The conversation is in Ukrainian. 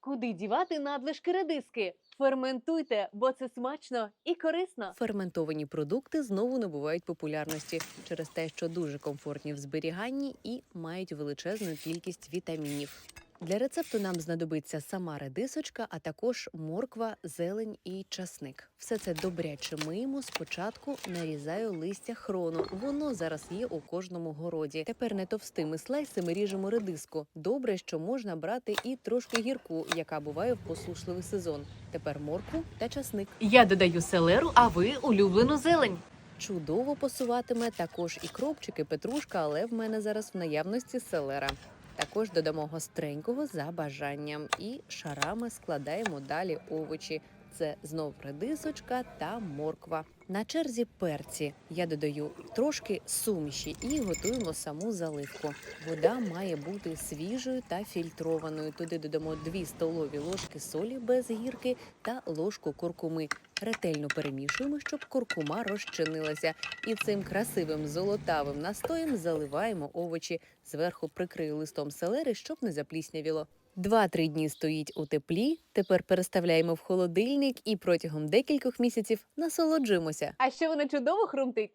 Куди дівати надлишки редиски? Ферментуйте, бо це смачно і корисно. Ферментовані продукти знову набувають популярності через те, що дуже комфортні в зберіганні і мають величезну кількість вітамінів. Для рецепту нам знадобиться сама редисочка, а також морква, зелень і часник. Все це добряче миємо. Спочатку нарізаю листя хрону. Воно зараз є у кожному городі. Тепер не товстими слайсами ріжемо редиску. Добре, що можна брати і трошки гірку, яка буває в посушливий сезон. Тепер моркву та часник. Я додаю селеру, а ви улюблену зелень. Чудово посуватиме також і кропчики, петрушка, але в мене зараз в наявності селера. Також додамо гостренького за бажанням і шарами складаємо далі овочі. Це знов редисочка та морква. На черзі перці я додаю трошки суміші і готуємо саму заливку. Вода має бути свіжою та фільтрованою. Туди додамо 2 столові ложки солі без гірки та ложку куркуми. Ретельно перемішуємо, щоб куркума розчинилася. І цим красивим золотавим настоєм заливаємо овочі. Зверху прикрию листом селери, щоб не запліснявіло. Два-три дні стоїть у теплі. Тепер переставляємо в холодильник і протягом декількох місяців насолоджуємося. А ще вона чудово хрумтить.